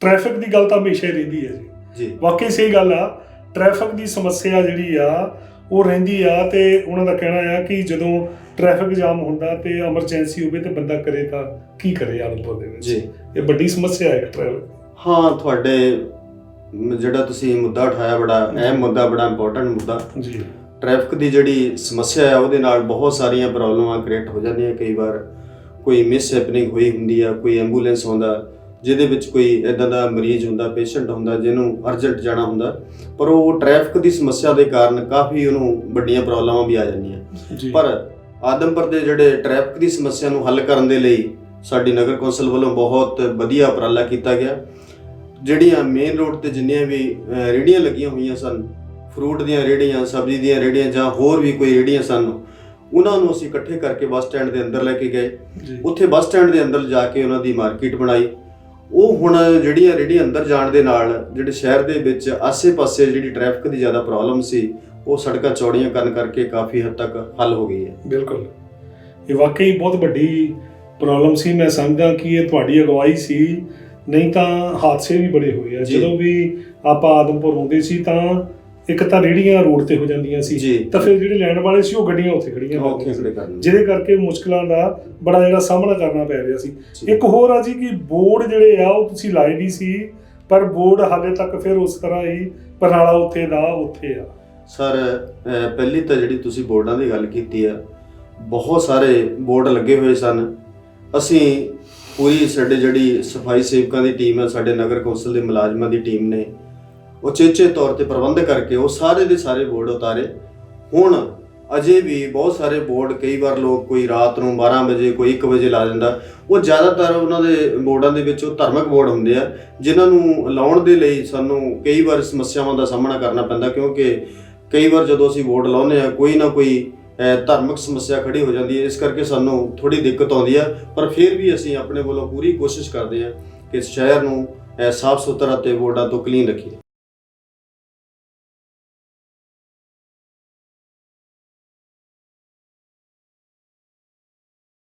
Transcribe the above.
Traffic ਦੀ ਗੱਲ ਤਾਂ ਹਮੇਸ਼ਾ ਹੀ ਰਹਿੰਦੀ ਹੈ ਜੀ। ਜੀ। ਵਾਕਈ ਸਹੀ ਗੱਲ ਆ ਟ੍ਰੈਫਿਕ ਦੀ ਸਮੱਸਿਆ ਜਿਹੜੀ ਆ ਉਹ ਰਹਿੰਦੀ ਆ ਤੇ ਉਹਨਾਂ ਦਾ ਕਹਿਣਾ ਆ ਕਿ ਜਦੋਂ ਟ੍ਰੈਫਿਕ ਜਾਮ ਹੁੰਦਾ ਤੇ ਐਮਰਜੈਂਸੀ ਹੋਵੇ ਤੇ ਬੰਦਾ ਕਰੇ ਤਾਂ ਕੀ ਕਰੇ ਆਲਮਪੁਰ ਦੇ ਵਿੱਚ? ਜੀ। ਇਹ ਵੱਡੀ ਸਮੱਸਿਆ ਹੈ ਟ੍ਰੈਫਿਕ ਹਾਂ ਤੁਹਾਡੇ ਜਿਹੜਾ ਤੁਸੀਂ ਮੁੱਦਾ ਉਠਾਇਆ ਬੜਾ ਅਹਿਮ ਮੁੱਦਾ ਬੜਾ ਇੰਪੋਰਟੈਂਟ ਮੁੱਦਾ। ਜੀ। ਟ੍ਰੈਫਿਕ ਦੀ ਜਿਹੜੀ ਸਮੱਸਿਆ ਹੈ ਉਹਦੇ ਨਾਲ ਬਹੁਤ ਸਾਰੀਆਂ ਪ੍ਰੋਬਲਮਾਂ ਕ੍ਰੀਏਟ ਹੋ ਜਾਂਦੀਆਂ। ਕਈ ਵਾਰ ਕੋਈ ਮਿਸ ਹੈਪਨਿੰਗ ਹੋਈ ਹੁੰਦੀ ਆ ਕੋਈ ਐਂਬੂਲੈਂਸ ਹੁੰਦਾ ਜਿਹਦੇ ਵਿੱਚ ਕੋਈ ਇਦਾਂ ਦਾ ਮਰੀਜ਼ ਹੁੰਦਾ ਪੇਸ਼ੈਂਟ ਹੁੰਦਾ ਜਿਹਨੂੰ ਅਰਜੈਂਟ ਜਾਣਾ ਹੁੰਦਾ ਪਰ ਉਹ ਟ੍ਰੈਫਿਕ ਦੀ ਸਮੱਸਿਆ ਦੇ ਕਾਰਨ ਕਾਫੀ ਉਹਨੂੰ ਵੱਡੀਆਂ ਪ੍ਰੋਬਲਮਾਂ ਵੀ ਆ ਜਾਂਦੀਆਂ। ਪਰ ਆਦਮਪੁਰ ਦੇ ਜਿਹੜੇ ਟ੍ਰੈਫਿਕ ਦੀ ਸਮੱਸਿਆ ਨੂੰ ਹੱਲ ਕਰਨ ਦੇ ਲਈ ਸਾਡੀ ਨਗਰ ਕੌਂਸਲ ਵੱਲੋਂ ਬਹੁਤ ਵਧੀਆ ਉਪਰਾਲਾ ਕੀਤਾ ਗਿਆ। ਜਿਹੜੀਆਂ ਮੇਨ ਰੋਡ ਤੇ ਜਿੰਨੀਆਂ ਵੀ ਅਹ, ਰੇਹੜੀਆਂ ਲੱਗੀਆਂ ਹੋਈਆਂ ਸਨ ਫਰੂਟ ਦੀਆਂ ਰੇਹੜੀਆਂ ਸਬਜ਼ੀ ਦੀਆਂ ਰੇਹੜੀਆਂ ਜਾਂ ਹੋਰ ਵੀ ਕੋਈ ਰੇਹੜੀਆਂ ਸਨ ਉਹਨਾਂ ਨੂੰ ਅਸੀਂ ਇਕੱਠੇ ਕਰਕੇ ਬੱਸ ਸਟੈਂਡ ਦੇ ਅੰਦਰ ਲੈ ਕੇ ਗਏ। ਉੱਥੇ ਬੱਸ ਸਟੈਂਡ ਦੇ ਅੰਦਰ ਜਾ ਕੇ ਉਹਨਾਂ ਦੀ ਮਾਰਕੀਟ ਬਣਾਈ। ਉਹ ਹੁਣ ਜਿਹੜੀਆਂ ਰੇਹੜੀਆਂ ਅੰਦਰ ਜਾਣ ਦੇ ਨਾਲ ਜਿਹੜੇ ਸ਼ਹਿਰ ਦੇ ਵਿੱਚ ਆਸੇ-ਪਾਸੇ ਜਿਹੜੀ ਟ੍ਰੈਫਿਕ ਦੀ ਜ਼ਿਆਦਾ ਪ੍ਰੋਬਲਮ ਸੀ ਉਹ ਸੜਕਾਂ ਚੌੜੀਆਂ ਕਰਨ ਕਰਕੇ ਕਾਫੀ ਹੱਦ ਤੱਕ ਹੱਲ ਹੋ ਗਈ ਹੈ। ਬਿਲਕੁਲ। ਇਹ ਵਾਕਈ ਬਹੁਤ ਵੱਡੀ ਪ੍ਰੋਬਲਮ ਸੀ। ਮੈਂ ਸਮਝਦਾ ਕਿ ਇਹ ਤੁਹਾਡੀ ਅਗਵਾਈ ਸੀ। ਨਹੀਂ ਤਾਂ ਹਾਦਸੇ ਵੀ ਬੜੇ ਹੋਏ ਆ। ਜਦੋਂ ਵੀ ਆਪਾਂ ਆਦਮਪੁਰ ਹੁੰਦੇ ਸੀ ਤਾਂ ਇੱਕ ਤਾਂ ਰੇੜੀਆਂ ਰੋਡ ਤੇ ਹੋ ਜਾਂਦੀਆਂ ਸੀ ਜੀ। ਤਾਂ ਫਿਰ ਜਿਹੜੇ ਲੈਣ ਵਾਲੇ ਸੀ ਉਹ ਗੱਡੀਆਂ ਉੱਥੇ ਖੜੀਆਂ ਹੁੰਦੀਆਂ ਸੀ ਜਿਹਦੇ ਕਰਕੇ ਮੁਸ਼ਕਲਾਂ ਦਾ ਬੜਾ ਜਿਹੜਾ ਸਾਹਮਣਾ ਕਰਨਾ ਪੈ ਰਿਹਾ ਸੀ। ਜੀ। ਇੱਕ ਹੋਰ ਆ ਜੀ ਕਿ ਬੋਰਡ ਜਿਹੜੇ ਆ ਉਹ ਤੁਸੀਂ ਲਾਏ ਨਹੀਂ ਸੀ ਪਰ ਬੋਰਡ ਹਾਲੇ ਤੱਕ ਫਿਰ ਉਸ ਤਰ੍ਹਾਂ ਹੀ ਪਰਨਾਲਾ ਉੱਥੇ ਦਾ ਉੱਥੇ ਆ। ਸਰ ਅਹ ਪਹਿਲੀ ਤਾਂ ਜਿਹੜੀ ਤੁਸੀਂ ਬੋਰਡਾਂ ਦੀ ਗੱਲ ਕੀਤੀ ਆ ਬਹੁਤ ਸਾਰੇ ਬੋਰਡ ਲੱਗੇ ਹੋਏ ਸਨ। ਅਸੀਂ ਪੂਰੀ ਸਾਡੇ ਜਿਹੜੀ ਸਫ਼ਾਈ ਸੇਵਕਾਂ ਦੀ ਟੀਮ ਹੈ ਸਾਡੇ ਨਗਰ ਕੌਂਸਲ ਦੇ ਮੁਲਾਜ਼ਮਾਂ ਦੀ ਟੀਮ ਨੇ ਉਚੇਚੇ ਤੌਰ ਤੇ ਪ੍ਰਬੰਧ ਕਰਕੇ ਉਹ ਸਾਰੇ ਦੇ ਸਾਰੇ ਬੋਰਡ ਉਤਾਰੇ। ਹੁਣ ਅਜੇ ਵੀ ਬਹੁਤ ਸਾਰੇ ਬੋਰਡ, ਕਈ ਵਾਰ ਲੋਕ ਕੋਈ ਰਾਤ ਨੂੰ 12 ਵਜੇ, ਕੋਈ 1 ਵਜੇ ਲਾ ਦਿੰਦਾ। ਉਹ ਜ਼ਿਆਦਾਤਰ ਉਹਨਾਂ ਦੇ ਬੋਰਡਾਂ ਦੇ ਵਿੱਚ ਉਹ ਧਾਰਮਿਕ ਬੋਰਡ ਹੁੰਦੇ ਆ, ਜਿਨ੍ਹਾਂ ਨੂੰ ਲਾਉਣ ਦੇ ਲਈ ਸਾਨੂੰ ਕਈ ਵਾਰ ਸਮੱਸਿਆਵਾਂ ਦਾ ਸਾਹਮਣਾ ਕਰਨਾ ਪੈਂਦਾ, ਕਿਉਂਕਿ ਕਈ ਵਾਰ ਜਦੋਂ ਅਸੀਂ ਵੋਟ ਲਾਉਂਦੇ ਆ, ਕੋਈ ਨਾ ਕੋਈ ਧਾਰਮਿਕ ਸਮੱਸਿਆ ਖੜੀ ਹੋ ਜਾਂਦੀ ਹੈ। ਇਸ ਕਰਕੇ ਸਾਨੂੰ ਥੋੜੀ ਦਿੱਕਤ ਆਉਂਦੀ ਆ, ਪਰ ਫਿਰ ਵੀ ਅਸੀਂ ਆਪਣੇ ਵੱਲੋਂ ਪੂਰੀ ਕੋਸ਼ਿਸ਼ ਕਰਦੇ ਆ ਕਿ ਸ਼ਹਿਰ ਨੂੰ ਸਾਫ਼ ਸੁਥਰਾ ਤੇ ਬੋਰਡਾਂ ਤੋਂ ਕਲੀਨ ਰੱਖੀਏ।